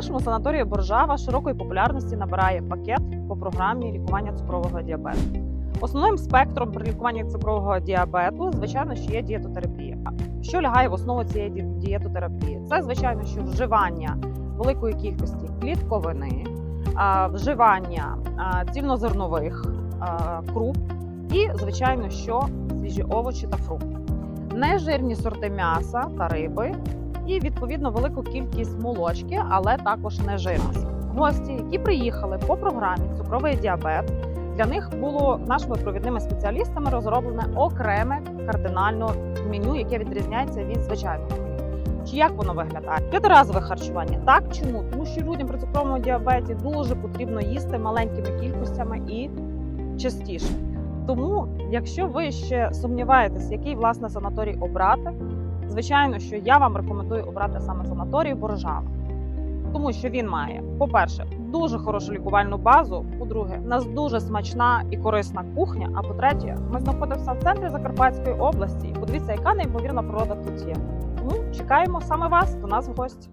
нашому санаторії Боржава широкої популярності набирає пакет по програмі лікування цукрового діабету. Основним спектром при лікуванні цукрового діабету, звичайно, що є дієтотерапія. Що лягає в основу цієї дієтотерапії? Це звичайно, що вживання великої кількості клітковини, вживання цільнозернових круп і, звичайно, що свіжі овочі та фрукти, нежирні сорти м'яса та риби, і відповідно велику кількість молочки, але також не жирності. Гості, які приїхали по програмі цукровий діабет, для них було нашими провідними спеціалістами розроблене окреме кардинально меню, яке відрізняється від звичайного. Чи як воно виглядає? П'ятиразове харчування. Так чому? Тому що людям при цукровому діабеті дуже потрібно їсти маленькими кількостями і частіше. Тому, якщо ви ще сумніваєтесь, який власне санаторій обрати, звичайно, що я вам рекомендую обрати саме санаторій Боржава. Тому що він має, по-перше, дуже хорошу лікувальну базу. По-друге, у нас дуже смачна і корисна кухня. А по-третє, ми знаходимося в центрі Закарпатської області. Подивіться, яка неймовірна природа тут є. Тому чекаємо саме вас до нас в гості.